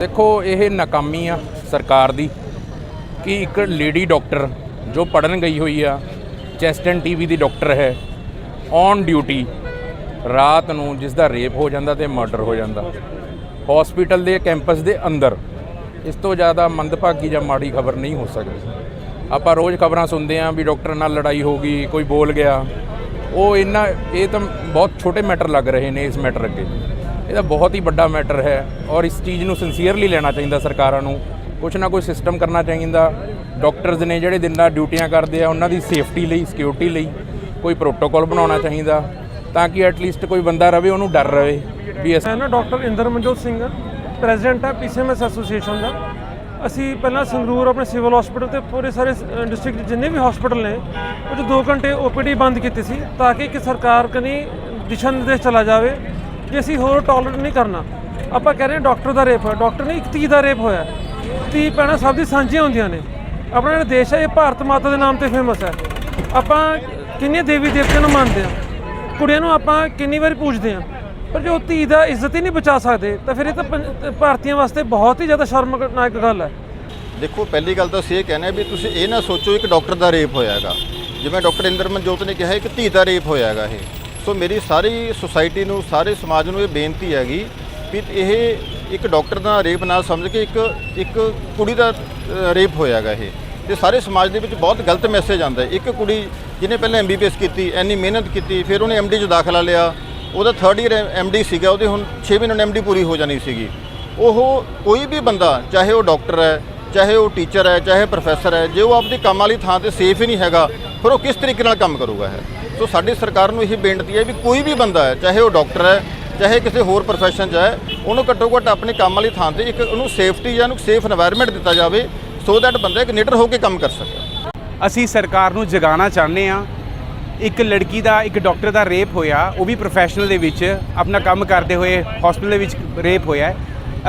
ਦੇਖੋ, ਇਹ ਨਾਕਾਮੀ ਆ ਸਰਕਾਰ ਦੀ ਕਿ ਇੱਕ ਲੇਡੀ ਡਾਕਟਰ ਜੋ ਪੜਨ ਗਈ ਹੋਈ ਆ ਚੈਸਟ ਐਂਡ ਟੀਵੀ ਦੀ ਡਾਕਟਰ ਹੈ, ਔਨ ਡਿਊਟੀ ਰਾਤ ਨੂੰ ਜਿਸ ਦਾ ਰੇਪ ਹੋ ਜਾਂਦਾ ਤੇ ਮਰਡਰ ਹੋ ਜਾਂਦਾ। ਹਸਪੀਟਲ ਦੇ ਕੈਂਪਸ ਦੇ ਅੰਦਰ ਇਸ ਤੋਂ ਜ਼ਿਆਦਾ ਮੰਦਭਾਗੀ ਜਾਂ ਮਾੜੀ ਖਬਰ ਨਹੀਂ ਹੋ ਸਕਦੀ। ਆਪਾਂ ਰੋਜ਼ ਖਬਰਾਂ ਸੁਣਦੇ ਆਂ ਵੀ ਡਾਕਟਰ ਨਾਲ ਲੜਾਈ ਹੋ ਗਈ, ਕੋਈ ਬੋਲ ਗਿਆ। ਉਹ ਇੰਨਾ, ਇਹ ਤਾਂ ਬਹੁਤ ਛੋਟੇ ਮੈਟਰ ਲੱਗ ਰਹੇ ਨੇ ਇਸ ਮੈਟਰ ਅੱਗੇ। ਇਹਦਾ ਬਹੁਤ ਹੀ ਵੱਡਾ ਮੈਟਰ ਹੈ ਔਰ ਇਸ ਚੀਜ਼ ਨੂੰ ਸਿੰਸੀਅਰਲੀ ਲੈਣਾ ਚਾਹੀਦਾ ਸਰਕਾਰਾਂ ਨੂੰ। ਕੁਛ ਨਾ ਕੋਈ ਸਿਸਟਮ ਕਰਨਾ ਚਾਹੀਦਾ। ਡਾਕਟਰਸ ਨੇ ਜਿਹੜੇ ਦਿਨ ਨਾਲ ਡਿਊਟੀਆਂ ਕਰਦੇ ਆ, ਉਹਨਾਂ ਦੀ ਸੇਫਟੀ ਲਈ ਸਿਕਿਉਰਿਟੀ ਲਈ ਕੋਈ ਪ੍ਰੋਟੋਕਾਲ ਬਣਾਉਣਾ ਚਾਹੀਦਾ ਤਾਂ ਕਿ ਐਟਲੀਸਟ ਕੋਈ ਬੰਦਾ ਰਵੇ, ਉਹਨੂੰ ਡਰ ਰਵੇ ਵੀ ਇਸ ਨਾ ਡਾਕਟਰ ਇੰਦਰ ਮਨਜੋਤ ਸਿੰਘ ਪ੍ਰੈਜ਼ੀਡੈਂਟ ਆ ਪੀਸੀਐਮਐਸ ਐਸੋਸੀਏਸ਼ਨ ਦਾ। ਅਸੀਂ ਪਹਿਲਾਂ ਸੰਗਰੂਰ ਆਪਣੇ ਸਿਵਲ ਹਸਪੀਟਲ ਤੇ ਪੂਰੇ ਸਾਰੇ ਡਿਸਟ੍ਰਿਕਟ ਜਿੰਨੇ ਵੀ ਹਸਪੀਟਲ ਨੇ, ਉਹ 'ਚ 2 ਘੰਟੇ ਓਪੀਡੀ ਬੰਦ ਕੀਤੀ ਸੀ ਤਾਂ ਕਿ ਇੱਕ ਸਰਕਾਰ ਕਨੀ ਦਿਸ਼ਾ ਨਿਰਦੇਸ਼ ਚਲਾ ਜਾਵੇ ਜੇ ਅਸੀਂ ਹੋਰ ਟੋਲਰੇਟ ਨਹੀਂ ਕਰਨਾ, ਆਪਾਂ ਕਹਿ ਰਹੇ ਡਾਕਟਰ ਦਾ ਰੇਪ ਹੋਇਆ। ਡਾਕਟਰ ਨਹੀਂ ਇੱਕ ਧੀ ਦਾ ਰੇਪ ਹੋਇਆ। ਧੀ ਭੈਣਾਂ ਸਭ ਦੀ ਸਾਂਝੀਆਂ ਹੁੰਦੀਆਂ ਨੇ। ਆਪਣਾ ਜਿਹੜਾ ਦੇਸ਼ ਹੈ, ਇਹ ਭਾਰਤ ਮਾਤਾ ਦੇ ਨਾਮ ਤੇ ਫੇਮਸ ਹੈ। ਆਪਾਂ ਕਿੰਨੇ ਦੇਵੀ ਦੇਵਤਿਆਂ ਨੂੰ ਮੰਨਦੇ ਆ ਕੁੜੀਆਂ ਨੂੰ ਆਪਾਂ ਕਿੰਨੀ ਵਾਰੀ ਪੂਜਦੇ ਆ ਪਰ ਜੋ ਧੀ ਦਾ ਇੱਜ਼ਤ ਹੀ ਨਹੀਂ ਬਚਾ ਸਕਦੇ, ਤਾਂ ਫਿਰ ਇਹ ਤਾਂ ਪੰ- ਭਾਰਤੀਆਂ ਵਾਸਤੇ ਬਹੁਤ ਹੀ ਜ਼ਿਆਦਾ ਸ਼ਰਮਨਾਕ ਗੱਲ ਹੈ। ਦੇਖੋ, ਪਹਿਲੀ ਗੱਲ ਤਾਂ ਅਸੀਂ ਇਹ ਕਹਿੰਦੇ ਹਾਂ ਵੀ ਤੁਸੀਂ ਇਹ ਨਾ ਸੋਚੋ ਇੱਕ ਡਾਕਟਰ ਦਾ ਰੇਪ ਹੋਇਆ ਹੈਗਾ। ਜਿਵੇਂ ਡਾਕਟਰ ਇੰਦਰ ਮਨਜੋਤ ਨੇ ਕਿਹਾ, ਇੱਕ ਧੀ ਦਾ ਰੇਪ ਹੋਇਆ ਹੈਗਾ ਇਹ। ਸੋ ਮੇਰੀ ਸਾਰੀ ਸੁਸਾਇਟੀ ਨੂੰ, ਸਾਰੇ ਸਮਾਜ ਨੂੰ ਇਹ ਬੇਨਤੀ ਹੈਗੀ ਵੀ ਇਹ ਇੱਕ ਡਾਕਟਰ ਦਾ ਰੇਪ ਨਾ ਸਮਝ ਕੇ ਇੱਕ ਇੱਕ ਕੁੜੀ ਦਾ ਰੇਪ ਹੋਇਆ ਹੈਗਾ ਇਹ। ਤੇ ਸਾਰੇ ਸਮਾਜ ਦੇ ਵਿੱਚ ਬਹੁਤ ਗਲਤ ਮੈਸੇਜ ਆਉਂਦਾ ਇੱਕ ਕੁੜੀ ਜਿਹਨੇ ਪਹਿਲਾਂ ਐਮਬੀਬੀਐਸ ਕੀਤੀ ਐਨੀ ਮਿਹਨਤ ਕੀਤੀ, ਫਿਰ ਉਹਨੇ ਐਮਡੀ 'ਚ ਦਾਖਲਾ ਲਿਆ, ਉਹਦਾ 3rd ਇਅਰ ਐਮਡੀ ਸੀਗਾ, ਉਹਦੇ ਹੁਣ 6 ਮਹੀਨੇ ਨੂੰ ਐਮਡੀ ਪੂਰੀ ਹੋ ਜਾਣੀ ਸੀਗੀ। ਉਹ ਕੋਈ ਵੀ ਬੰਦਾ, ਚਾਹੇ ਉਹ ਡਾਕਟਰ ਹੈ, ਚਾਹੇ ਉਹ ਟੀਚਰ ਹੈ, ਚਾਹੇ ਪ੍ਰੋਫੈਸਰ ਹੈ, ਜੇ ਉਹ ਆਪਣੀ ਕੰਮ ਵਾਲੀ ਥਾਂ ਤੇ ਸੇਫ ਹੀ ਨਹੀਂ ਹੈਗਾ, ਫਿਰ ਉਹ ਕਿਸ ਤਰੀਕੇ ਨਾਲ ਕੰਮ ਕਰੂਗਾ ਹੈ ਸੋ ਸਾਡੀ ਸਰਕਾਰ ਨੂੰ ਇਹ ਬੇਨਤੀ ਹੈ ਵੀ ਕੋਈ ਵੀ ਬੰਦਾ ਹੈ, ਚਾਹੇ ਉਹ ਡਾਕਟਰ ਹੈ, ਚਾਹੇ ਕਿਸੇ ਹੋਰ ਪ੍ਰੋਫੈਸ਼ਨ 'ਚ ਹੈ, ਉਹਨੂੰ ਘੱਟੋ ਘੱਟ ਆਪਣੇ ਕੰਮ ਵਾਲੀ ਥਾਂ ਤੇ ਇੱਕ ਉਹਨੂੰ ਸੇਫਟੀ ਜਾਂ ਉਹਨੂੰ ਸੇਫ এনवायरमेंट ਦਿੱਤਾ ਜਾਵੇ ਸੋ ਦੈਟ ਬੰਦਾ ਇੱਕ ਨਿਡਰ ਹੋ ਕੇ ਕੰਮ ਕਰ ਸਕੇ। ਅਸੀਂ ਸਰਕਾਰ ਨੂੰ ਜਗਾਉਣਾ ਚਾਹੁੰਦੇ ਆ ਇੱਕ ਲੜਕੀ ਦਾ, ਇੱਕ ਡਾਕਟਰ ਦਾ ਰੇਪ ਹੋਇਆ, ਉਹ ਵੀ ਪ੍ਰੋਫੈਸ਼ਨਲ ਦੇ ਵਿੱਚ ਆਪਣਾ ਕੰਮ ਕਰਦੇ ਹੋਏ ਹਸਪੀਟਲ ਦੇ ਵਿੱਚ ਰੇਪ ਹੋਇਆ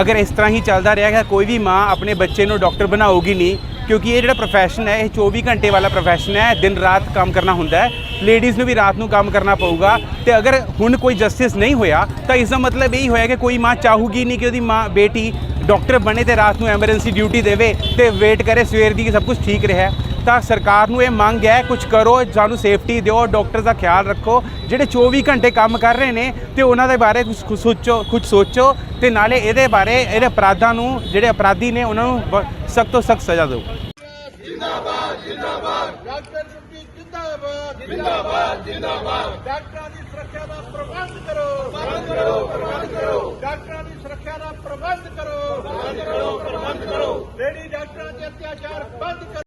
ਅਗਰ ਇਸ ਤਰ੍ਹਾਂ ਹੀ ਚੱਲਦਾ ਰਿਹਾ ਕੋਈ ਵੀ ਮਾਂ ਆਪਣੇ ਬੱਚੇ ਨੂੰ ਡਾਕਟਰ ਬਣਾਉਗੀ ਨਹੀਂ ਕਿਉਂਕਿ ਇਹ ਜਿਹੜਾ ਪ੍ਰੋਫੈਸ਼ਨ ਹੈ, ਇਹ 24 ਘੰਟੇ ਵਾਲਾ ਪ੍ਰੋਫੈਸ਼ਨ ਹੈ, ਦਿਨ ਰਾਤ ਕੰਮ ਕਰਨਾ ਹੁੰਦਾ ਹੈ। ਲੇਡੀਜ਼ ਨੂੰ ਵੀ ਰਾਤ ਨੂੰ ਕੰਮ ਕਰਨਾ ਪਊਗਾ। ਤੇ ਅਗਰ ਹੁਣ ਕੋਈ ਜਸਟਿਸ ਨਹੀਂ ਹੋਇਆ, ਤਾਂ ਇਸ ਦਾ ਮਤਲਬ ਇਹ ਹੋਇਆ ਕਿ ਕੋਈ ਮਾਂ ਚਾਹੂਗੀ ਨਹੀਂ ਕਿ ਉਹਦੀ ਮਾਂ ਬੇਟੀ ਡਾਕਟਰ ਬਣੇ ਤੇ ਰਾਤ ਨੂੰ ਐਮਰਜੈਂਸੀ ਡਿਊਟੀ ਦੇਵੇ ਤੇ ਵੇਟ ਕਰੇ, ਸਵੇਰ ਦੀ ਕਿ ਸਭ ਕੁਝ ਠੀਕ ਰਿਹਾ। ਤਾਂ ਸਰਕਾਰ ਨੂੰ ਇਹ ਮੰਗ ਹੈ ਕੁਝ ਕਰੋ, ਸਾਨੂੰ ਸੇਫਟੀ ਦਿਓ ਡਾਕਟਰ ਦਾ ਖਿਆਲ ਰੱਖੋ। ਜਿਹੜੇ 24 ਘੰਟੇ ਕੰਮ ਕਰ ਰਹੇ ਨੇ, ਤੇ ਉਹਨਾਂ ਦੇ ਬਾਰੇ ਕੁਝ ਸੋਚੋ ਕੁਝ ਸੋਚੋ ਤੇ ਨਾਲੇ ਇਹਦੇ ਬਾਰੇ, ਇਹਦੇ ਅਪਰਾਧਾਂ ਨੂੰ, ਜਿਹੜੇ ਅਪਰਾਧੀ ਨੇ, ਉਹਨਾਂ ਨੂੰ ਸਖਤ ਤੋਂ ਸਖਤ ਸਜ਼ਾ ਦਿਓ ਡਾਕਟਰ ਸੁਖੀ ਜਿੰਦਾਬਾਦ ਜਿੰਦਾਬਾਦ ਜਿੰਦਾਬਾਦ ਡਾਕਟਰਾਂ ਦੀ ਸੁਰੱਖਿਆ ਦਾ ਪ੍ਰਬੰਧ ਕਰੋ। ਪ੍ਰਬੰਧ ਕਰੋ ਪ੍ਰਬੰਧ ਕਰੋ ਡਾਕਟਰਾਂ ਦੀ ਸੁਰੱਖਿਆ ਦਾ ਪ੍ਰਬੰਧ ਕਰੋ। ਪ੍ਰਬੰਧ ਕਰੋ ਪ੍ਰਬੰਧ ਕਰੋ ਲੇਡੀ ਡਾਕਟਰਾਂ ਤੇ ਅਤਿਆਚਾਰ ਬੰਦ ਕਰੋ।